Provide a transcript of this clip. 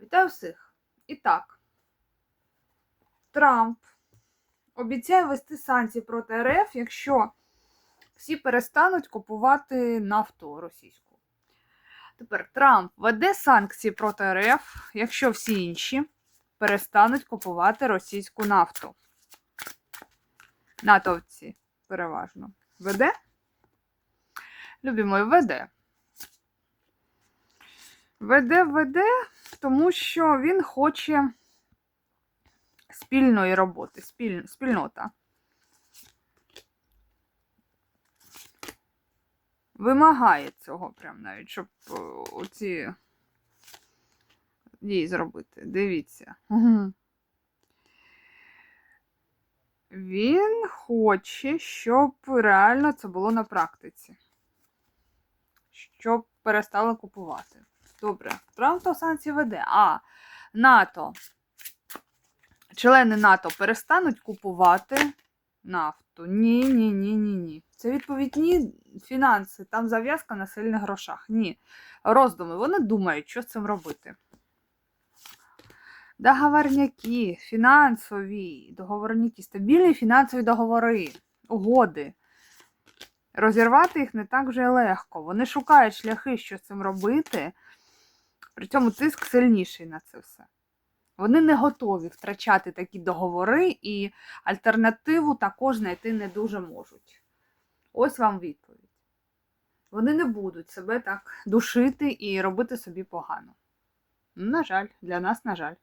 Вітаю всіх! І так, Трамп обіцяє ввести санкції проти РФ, якщо всі перестануть купувати нафту російську. Тепер Трамп веде санкції проти РФ, якщо всі інші перестануть купувати російську нафту. Натовці переважно. Веде? Любі веде. Веде, веде, тому що він хоче спільної роботи, спіль, спільнота. Вимагає цього прям навіть, щоб е, оці дії зробити. Дивіться. Він хоче, щоб реально це було на практиці. Щоб перестали купувати. Добре, то санкції веде. А НАТО. Члени НАТО перестануть купувати нафту. Ні, ні, ні, ні, ні. Це відповідні фінанси, там зав'язка на сильних грошах. Ні. Роздуми. Вони думають, що з цим робити. Договорняки, фінансові договорняки, стабільні фінансові договори, угоди. Розірвати їх не так вже легко. Вони шукають шляхи, що з цим робити. При цьому тиск сильніший на це все. Вони не готові втрачати такі договори, і альтернативу також знайти не дуже можуть. Ось вам відповідь. Вони не будуть себе так душити і робити собі погано. На жаль, для нас, на жаль.